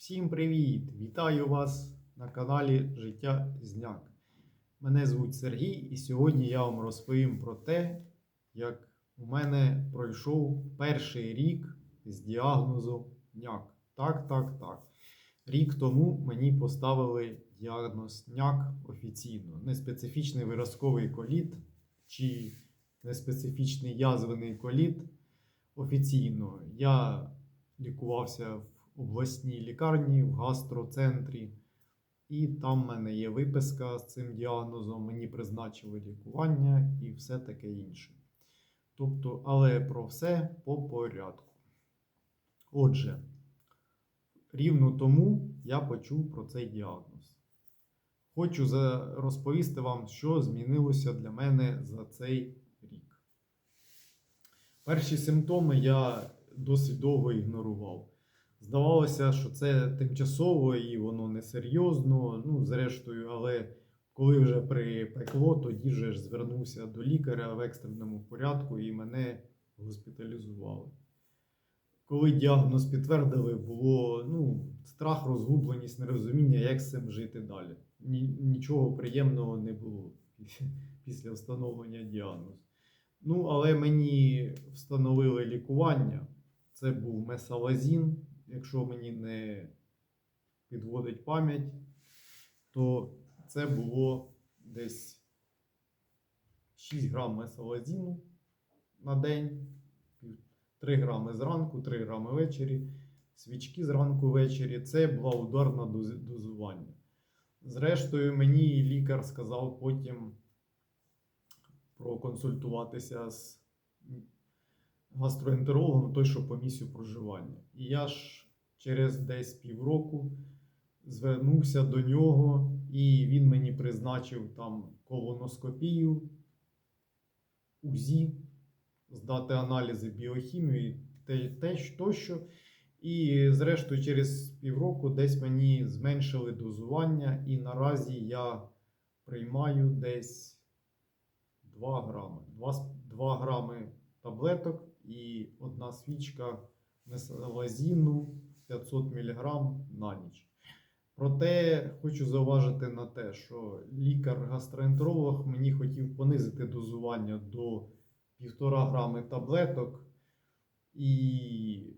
Всім привіт! Вітаю вас на каналі Життя Зняк. Мене звуть Сергій, і сьогодні я вам розповім про те, як у мене пройшов перший рік з діагнозом НЯК. Так, так, так. Рік тому мені поставили діагноз НЯК офіційно. Неспецифічний виразковий коліт чи неспецифічний язвений коліт офіційно. Я лікувався в обласній лікарні, в гастроцентрі, і там в мене є виписка з цим діагнозом. Мені призначили лікування і все таке інше. Тобто, але про все по порядку. Отже, рівно тому я почув про цей діагноз. Хочу розповісти вам, що змінилося для мене за цей рік. Перші симптоми я досить довго ігнорував. Здавалося, що це тимчасово і воно несерйозно. Ну, зрештою, але коли вже припекло, тоді вже ж звернувся до лікаря в екстреному порядку і мене госпіталізували. Коли діагноз підтвердили, було ну, страх, розгубленість, нерозуміння, як з цим жити далі. Нічого приємного не було після встановлення діагнозу. Ну, але мені встановили лікування. Це був месалазін. Якщо мені не підводить пам'ять, то це було десь 6 грам месалазіну на день, 3 грами зранку, 3 грами ввечері, свічки зранку ввечері. Це була ударна дозування. Зрештою, мені лікар сказав потім проконсультуватися з гастроентерологом, той, що по місцю проживання. І я ж через десь півроку звернувся до нього, і він мені призначив там колоноскопію, УЗІ, здати аналізи біохімії, те, те тощо. І зрештою, через півроку десь мені зменшили дозування, і наразі я приймаю десь 2 грами. 2, 2 грами таблеток і одна свічка месалазіну 500 мг на ніч. Проте хочу зауважити на те, що лікар-гастроентеролог мені хотів понизити дозування до 1,5 грами таблеток і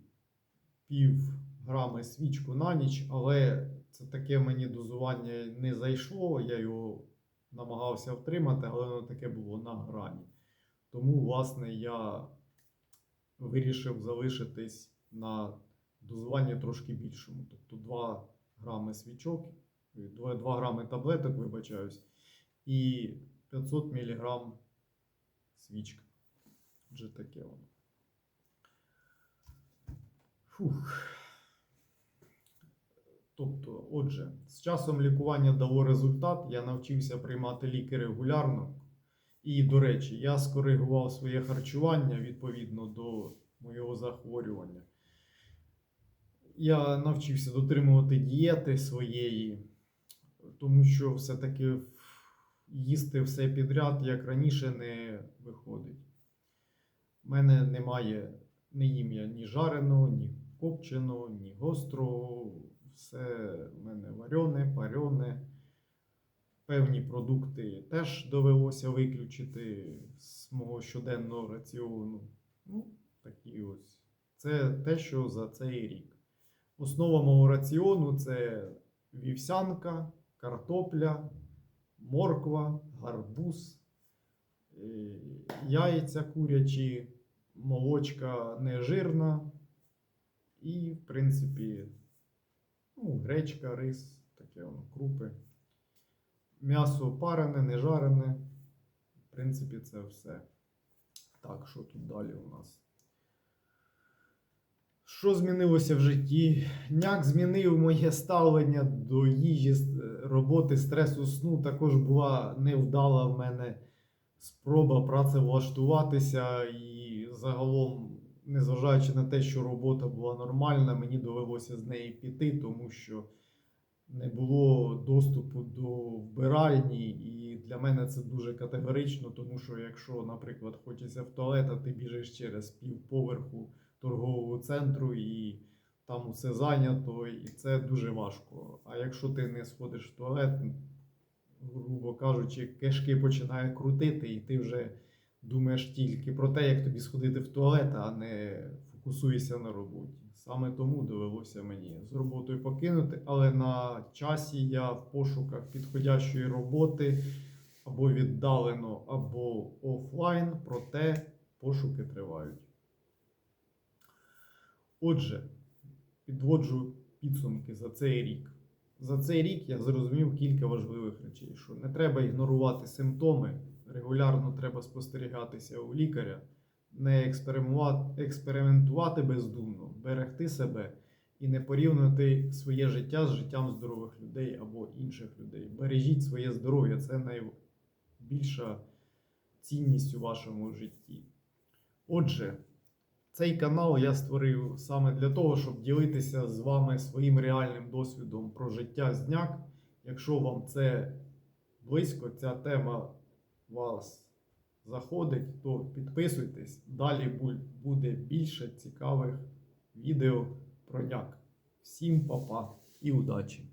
пів грами свічку на ніч, але це таке мені дозування не зайшло. Я його намагався втримати, але воно таке було на грані. Тому, власне, я вирішив залишитись на дозуванні трошки більшому. Тобто 2 грами свічок, 2, 2 грами таблеток, вибачаюсь, і 500 мг свічка. Отже, таке воно. Фух. Тобто, отже, з часом лікування дало результат, я навчився приймати ліки регулярно. І, до речі, я скоригував своє харчування відповідно до моєго захворювання. Я навчився дотримувати дієти своєї, тому що все-таки їсти все підряд, як раніше, не виходить. У мене немає не їм я ні жареного, ні копченого, ні гострого. Все в мене варене, парене. Певні продукти теж довелося виключити з мого щоденного раціону. Ну, такі ось. Це те, що за цей рік. Основа мого раціону це вівсянка, картопля, морква, гарбуз, е, яйця курячі, молочка нежирна і, в принципі, ну, гречка, рис, таке воно, крупи. М'ясо парене, не жарене. В принципі, це все. Так, що тут далі у нас? Що змінилося в житті? Няк змінив моє ставлення до їжі, роботи, стресу сну. Також була невдала в мене спроба працевлаштуватися. І загалом, незважаючи на те, що робота була нормальна, мені довелося з неї піти, тому що не було доступу до вбиральні, і для мене це дуже категорично, тому що якщо, наприклад, хочеться в туалет, а ти біжиш через півповерху торгового центру, і там усе зайнято, і це дуже важко. А якщо ти не сходиш в туалет, грубо кажучи, кишки починає крутити, і ти вже думаєш тільки про те, як тобі сходити в туалет, а не фокусуєшся на роботі. Саме тому довелося мені з роботою покинути, але на часі я в пошуках підходящої роботи або віддалено, або офлайн, проте пошуки тривають. Отже, підводжу підсумки за цей рік. За цей рік я зрозумів кілька важливих речей, що не треба ігнорувати симптоми, регулярно треба спостерігатися у лікаря, не експериментувати бездумно, берегти себе і не порівнювати своє життя з життям здорових людей або інших людей. Бережіть своє здоров'я, це найбільша цінність у вашому житті. Отже, цей канал я створив саме для того, щоб ділитися з вами своїм реальним досвідом про життя зняк. Якщо вам це близько, ця тема вас заходить, то підписуйтесь. Далі буде більше цікавих відео про няк. Всім па-па і удачі!